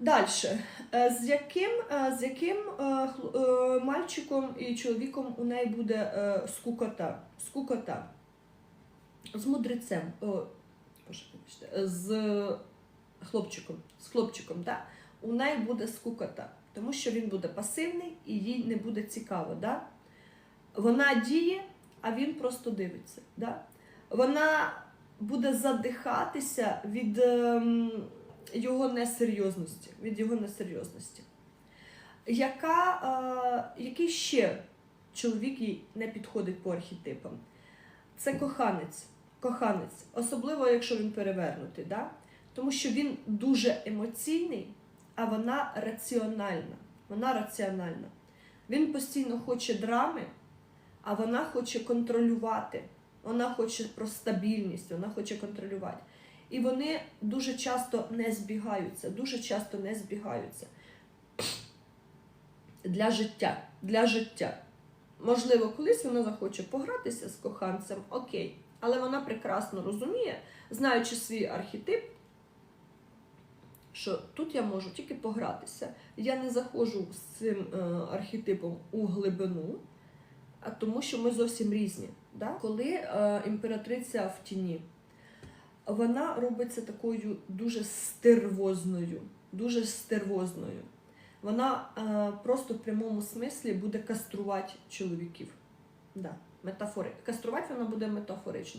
Далі. З яким, е, з яким е, е, мальчиком і чоловіком у неї буде е, скукота? Скукота. З мудрецем. З хлопчиком. З хлопчиком, так? У неї буде скукота, тому що він буде пасивний і їй не буде цікаво. Да? Вона діє, а він просто дивиться. Да? Вона буде задихатися від ем, його несерйозності. Від його несерйозності. Яка, е, який ще чоловік їй не підходить по архетипам? Це коханець. Коханець, особливо якщо він перевернутий, да? тому що він дуже емоційний, а вона раціональна. Вона раціональна. Він постійно хоче драми, а вона хоче контролювати. Вона хоче про стабільність, вона хоче контролювати. І вони дуже часто не збігаються, дуже часто не збігаються для життя. Для життя. Можливо, колись вона захоче погратися з коханцем, окей. Але вона прекрасно розуміє, знаючи свій архетип, що тут я можу тільки погратися. Я не заходжу з цим е, архетипом у глибину, тому що ми зовсім різні. Да? Коли е, імператриця в тіні, вона робиться такою дуже стервозною, дуже стервозною. Вона е, просто в прямому смислі буде каструвати чоловіків. Да, метафори. Каструвати вона буде метафорично.